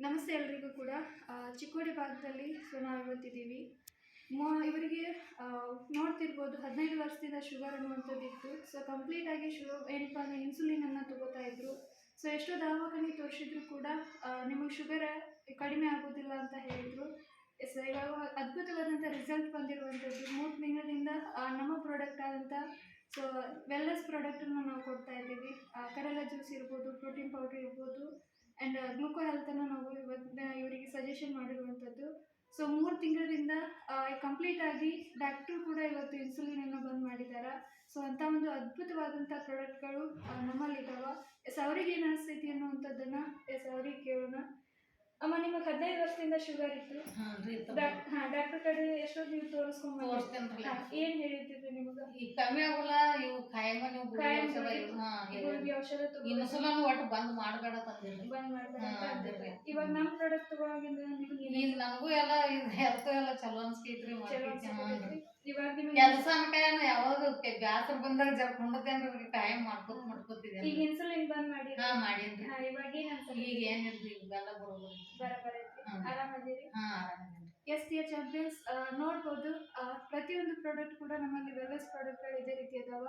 ನಮಸ್ತೆ ಎಲ್ರಿಗೂ ಕೂಡ. ಚಿಕ್ಕೋಡಿ ಭಾಗದಲ್ಲಿ ಸೊ ನಾವು ಇವತ್ತಿದ್ದೀವಿ ಮೊ ಇವರಿಗೆ ನೋಡ್ತಿರ್ಬೋದು ಹದಿನೈದು ವರ್ಷದಿಂದ ಶುಗರ್ ಅನ್ನುವಂಥದ್ದು ಇತ್ತು. ಸೊ ಕಂಪ್ಲೀಟಾಗಿ ಶುಗರ್ ಏನಪ್ಪ ಅಂದರೆ ಇನ್ಸುಲಿನನ್ನು ತಗೋತಾ ಇದ್ರು. ಸೊ ಎಷ್ಟೋ ದವಾಖಾನೆ ತೋರಿಸಿದ್ರು ಕೂಡ ನಿಮಗೆ ಶುಗರ್ ಕಡಿಮೆ ಆಗೋದಿಲ್ಲ ಅಂತ ಹೇಳಿದರು. ಸೊ ಇವಾಗ ಅದ್ಭುತವಾದಂಥ ರಿಸಲ್ಟ್ ಬಂದಿರುವಂಥದ್ದು. ಮೂರು ತಿಂಗಳಿಂದ ನಮ್ಮ ಪ್ರಾಡಕ್ಟ್ ಆದಂಥ ಸೊ ವೆಲ್ನೆಸ್ ಪ್ರಾಡಕ್ಟನ್ನು ನಾವು ಕೊಡ್ತಾ ಇದ್ದೀವಿ. ಆ, ಕಡಲ ಜ್ಯೂಸ್ ಇರ್ಬೋದು ಪ್ರೋಟೀನ್ ಪೌಡ್ರ್ ಇರ್ಬೋದು. ಆ್ಯಂಡ್ ಗ್ಲೂಕೋ ಹೆಲ್ತನ್ನು ನಾವು ಇವತ್ತು ಇವರಿಗೆ ಸಜೆಷನ್ ಮಾಡಿರುವಂಥದ್ದು. ಸೊ ಮೂರು ತಿಂಗಳಿಂದ ಕಂಪ್ಲೀಟ್ ಆಗಿ ಡಾಕ್ಟ್ರು ಕೂಡ ಇವತ್ತು ಇನ್ಸುಲಿನನ್ನು ಬಂದ್ ಮಾಡಿದ್ದಾರೆ ಸೊ ಅಂಥ ಒಂದು ಅದ್ಭುತವಾದಂಥ ಪ್ರಾಡಕ್ಟ್ಗಳು ನಮ್ಮಲ್ಲಿದ್ದಾವೆ ಎಸ್, ಅವ್ರಿಗೆ ಏನು ಅನಿಸ್ತೈತಿ ಅನ್ನುವಂಥದ್ದನ್ನು, ಎಸ್, ಅವ್ರಿಗೆ ಕೇಳೋಣ. ಅಮ್ಮ ನಿಮಗೆ ಹದಿನೈದು ವರ್ಷದಿಂದ ಶುಗರ್ ಇತ್ತು. ಹಾಂ ಡಾಕ್ ಹಾಂ ಡಾಕ್ಟರ್ ಕಡೆ ಎಷ್ಟೊತ್ತು ನೀವು ತೋರಿಸ್ಕೊಂಡ್ ತೋರಿಸ್ತೇನ್ರಲ್ಲ ಏನ್ ಹೇಳಿದ್ರಿ ನಿಮಗೆ? ಕಮ್ಮಿ ಆಗೋಲ್ಲ ಇವು ಕಾಯಮ ನೀವು ಗುಳಿಗೆ ಕಾಯಂ ಔಷಧ ಗುಳಿಗೆ. ಇವು ಹಾಂ ಇವ್ರಿಗೆ ಔಷಧ ತಗೋ ಇನ್ಸುಲನ್ ಒಟ್ಟು ಬಂದ್ ಮಾಡಬೇಡ ತಂದಿರಿ ಬಂದ್ ಮಾಡ್ತಾರೆ ಅಂತ ಹಾ, ಅಂದಿದ್ರು. ಅದೇ. ಇವಾಗ ನಮ್ ಪ್ರಾಡಕ್ಟ್ ತಗೊಳಗಿಂದ ನಿಮ್ಗೆ ಏನ್ ಈಗ ನನಗೂ ಎಲ್ಲ ಇದು ಹೆಲ್ತ್ ಎಲ್ಲ ಚಲೋ ಅನ್ಸ್ಕೈತ್ರಿ ಚಲೋ ಇವಾಗ ನಿಮಗೆ ಕೆಲಸ ಅನ್ಕಾಯನ ಯಾವಾಗ ಬ್ಯಾಸರ ಬಂದಾಗ ಜರ ಕೊಂಡತೇನ್ರಿ ಖಾಯಂ ಮಾಡ್ಕೊತ ಮಾಡ್ಕೊತಿದ್ದೆ ಈಗ ಇನ್ಸುಲಿನ್ ಹಾ ಮಾಡೇನ್ರಿ ಹಾ ಇವಾಗ ಏನ್ ಅನ್ಸಲ್ಲ ಈಗ ಏನಿಲ್ರಿ ಇವೆಲ್ಲ ಬರೋಬರ್ ಬರಬರ ಐತಿ ಹ್ಮ್. ಆರಾಮದಿರಿ? ಹಾ ಆರಾಮದೇನ್ರಿ ಎಸ್ ಟಿ ಎಚ್ ಚಾಂಪಿಯನ್ಸ್ ನೋಡ್ಬೋದು ಆ, ಪ್ರತಿಯೊಂದು ಪ್ರಾಡಕ್ಟ್ ಕೂಡ ನಮ್ಮಲ್ಲಿ ವೆಲ್ನೆಸ್ ಪ್ರಾಡಕ್ಟ್ಗಳು ಇದೇ ರೀತಿ ಅದಾವ.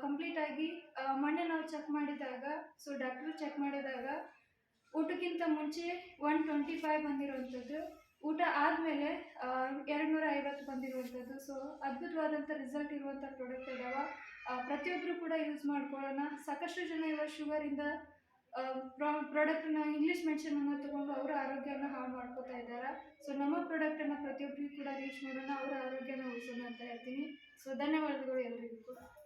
ಕಂಪ್ಲೀಟ್ ಆಗಿ ಆ, ಮೊನ್ನೆ ನಾವು ಚೆಕ್ ಮಾಡಿದಾಗ ಸೊ ಡಾಕ್ಟ್ರು ಚೆಕ್ ಮಾಡಿದಾಗ ಊಟಕ್ಕಿಂತ ಮುಂಚೆ ಒನ್ ಟ್ವೆಂಟಿ ಫೈವ್ ಬಂದಿರುವಂಥದ್ದು. ಊಟ ಆದ್ಮೇಲೆ ಎರಡು ನೂರ ಐವತ್ತು ಬಂದಿರುವಂಥದ್ದು. ಸೊ ಅದ್ಭುತವಾದಂಥ ರಿಸಲ್ಟ್ ಇರುವಂಥ ಪ್ರಾಡಕ್ಟ್ ಇದಾವ. ಪ್ರತಿಯೊಬ್ಬರು ಕೂಡ ಯೂಸ್ ಮಾಡ್ಕೊಳ್ಳೋಣ. ಸಾಕಷ್ಟು ಜನ ಇವಾಗ ಶುಗರಿಂದ ಪ್ರಾಡಕ್ಟನ್ನ ಇಂಗ್ಲೀಷ್ ಮೆನ್ಷನನ್ನು ತಗೊಂಡು ಅವರ ಆರೋಗ್ಯನ ಹಾಳು ಮಾಡ್ಕೋತಾ ಇದ್ದಾರೆ. ಸೊ ನಮ್ಮ ಪ್ರಾಡಕ್ಟನ್ನು ಪ್ರತಿಯೊಬ್ಬರಿಗೂ ಕೂಡ ರೀಚ್ ಮಾಡೋಣ, ಅವರ ಆರೋಗ್ಯನ ಉಳಿಸೋಣ ಅಂತ ಹೇಳ್ತೀನಿ. ಸೊ ಧನ್ಯವಾದಗಳು ಎಲ್ಲರಿಗೂ ಕೂಡ